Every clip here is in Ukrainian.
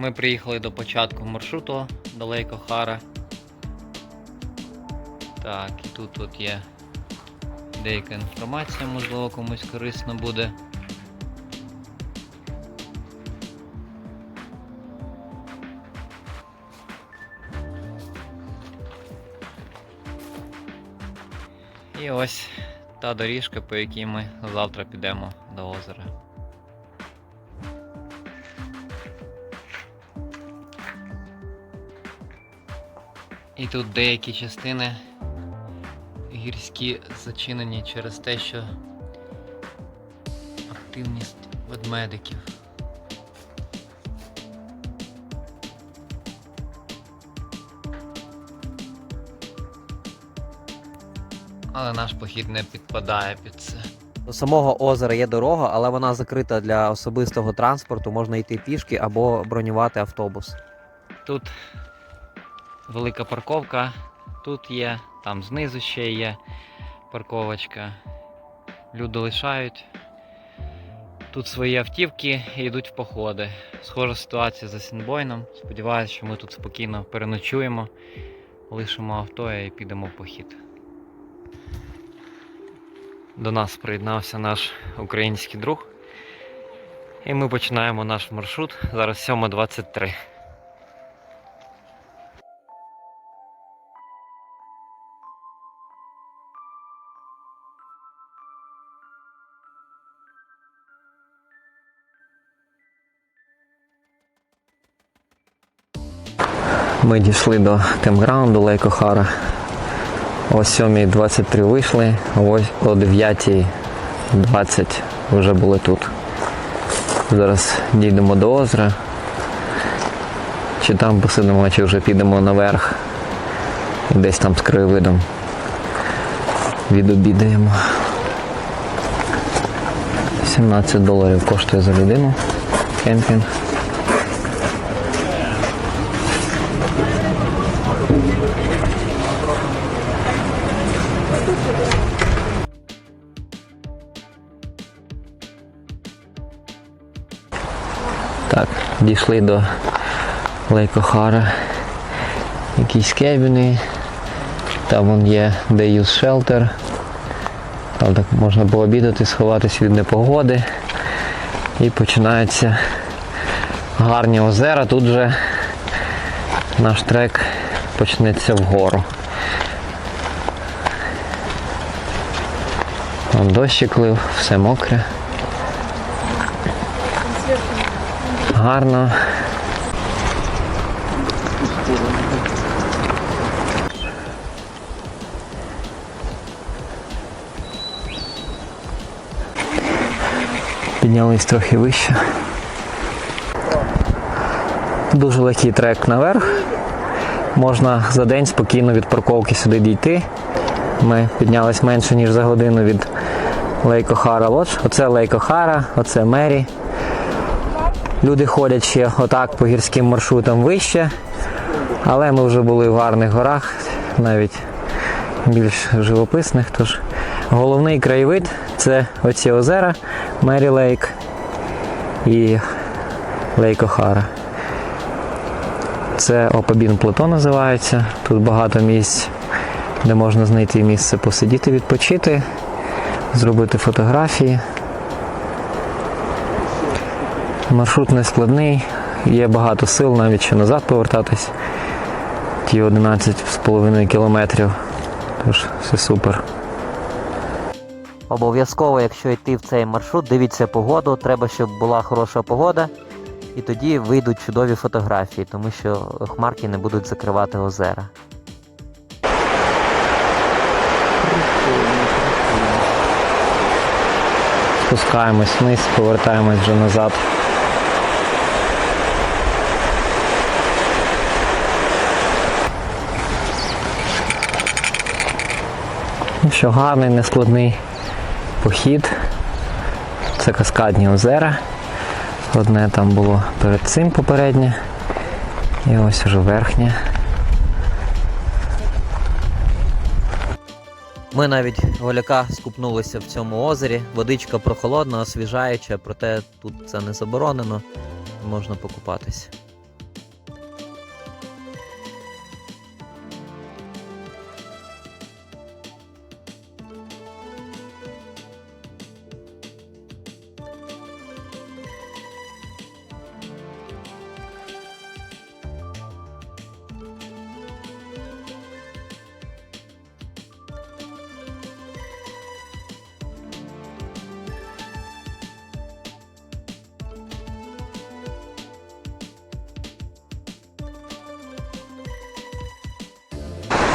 Ми приїхали до початку маршруту до Лейко Хара. Так, і тут от є деяка інформація, можливо, комусь корисно буде. І ось та доріжка, по якій ми завтра підемо до озера. І тут деякі частини гірські зачинені через те, що активність ведмедиків. Але наш похід не підпадає під це. До самого озера є дорога, але вона закрита для особистого транспорту. Можна йти пішки або бронювати автобус. Тут велика парковка, тут є, там знизу ще є парковочка. Люди лишають. Тут свої автівки і йдуть в походи. Схожа ситуація за Сінбойном. Сподіваюся, що ми тут спокійно переночуємо, лишимо авто і підемо в похід. До нас приєднався наш український друг. І ми починаємо наш маршрут. Зараз 7.23. Ми дійшли до темграунду Лейко Хара. О 7.23 вийшли, о 9.20 вже були тут. Зараз дійдемо до озера. Чи там посидимо, чи вже підемо наверх. Десь там з краєвидом відобідаємо. 17 доларів коштує за людину кемпінг. Дійшли до Лейкохара. Якісь кебіни. Там вон є Day Shelter. Там так можна пообідати, сховатися від непогоди. І починаються гарні озера. Тут же наш трек почнеться вгору. Там дощик лив, все мокре. Гарно. Піднялись трохи вище. Дуже легкий трек наверх. Можна за день спокійно від парковки сюди дійти. Ми піднялись менше, ніж за годину від Лейкохара Лодж. Оце Лейкохара, оце Мері. Люди ходять ще отак по гірським маршрутам вище, але ми вже були в гарних горах, навіть більш живописних. Тож головний краєвид це оці озера Мері Лейк і Лейк Охара. Це Опабін Плато називається. Тут багато місць, де можна знайти місце посидіти, відпочити, зробити фотографії. Маршрут не складний, є багато сил навіть ще назад повертатись. Ті 11,5 кілометрів. Тож все супер. Обов'язково, якщо йти в цей маршрут, дивіться погоду. Треба, щоб була хороша погода. І тоді вийдуть чудові фотографії, тому що хмарки не будуть закривати озера. Спускаємось вниз, повертаємось вже назад. Що, гарний, нескладний похід. Це каскадні озера. Одне там було перед цим попереднє. І ось уже верхнє. Ми навіть голяка скупнулися в цьому озері. Водичка прохолодна, освіжаюча, проте тут це не заборонено. Можна покупатися.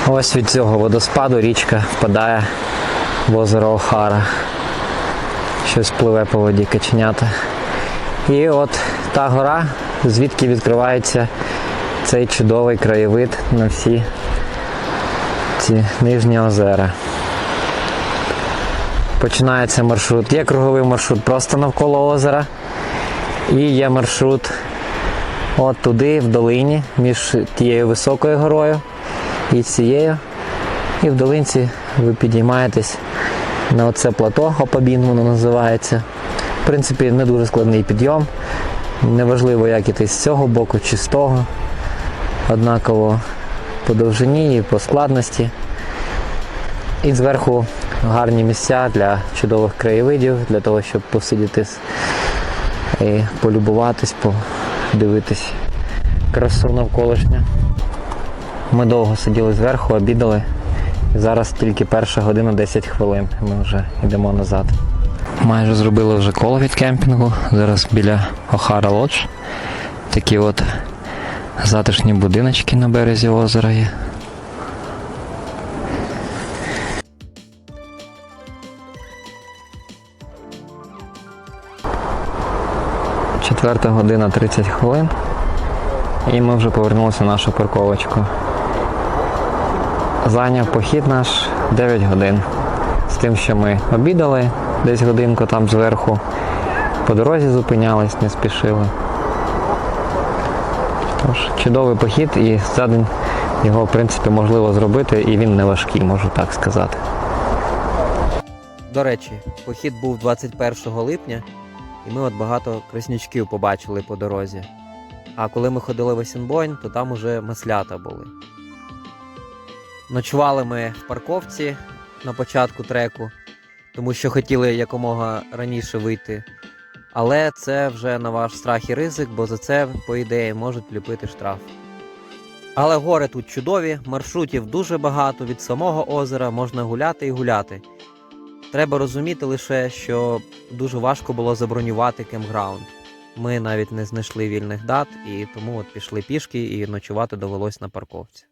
Ось від цього водоспаду річка впадає в озеро Охара. Щось пливе по воді каченята. І от та гора, звідки відкривається цей чудовий краєвид на всі ці нижні озера. Починається маршрут. Є круговий маршрут просто навколо озера. І є маршрут от туди, в долині, між тією високою горою і цією. І в долинці ви підіймаєтесь на оце плато, Опабін воно називається. В принципі, не дуже складний підйом. Неважливо, як іти з цього боку чи з того. Однаково по довжині і по складності. І зверху гарні місця для чудових краєвидів, для того, щоб посидіти і полюбуватись, подивитись красу навколишню. Ми довго сиділи зверху, обідали. І зараз тільки перша година 10 хвилин. Ми вже йдемо назад. Майже зробили вже коло від кемпінгу. Зараз біля Охара Лодж. Такі от затишні будиночки на березі озера є. Четверта година 30 хвилин. І ми вже повернулися на нашу парковочку. Зайняв похід наш 9 годин. З тим, що ми обідали десь годинку там зверху. По дорозі зупинялись, не спішили. Тож, чудовий похід і за день його, в принципі, можливо зробити, і він не важкий, можу так сказати. До речі, похід був 21 липня, і ми от багато краснючків побачили по дорозі. А коли ми ходили в Осінбойн, то там уже маслята були. Ночували ми в парковці на початку треку, тому що хотіли якомога раніше вийти. Але це вже на ваш страх і ризик, бо за це, по ідеї, можуть вліпити штраф. Але гори тут чудові, маршрутів дуже багато, від самого озера можна гуляти і гуляти. Треба розуміти лише, що дуже важко було забронювати кемпграунд. Ми навіть не знайшли вільних дат, і тому от пішли пішки і ночувати довелось на парковці.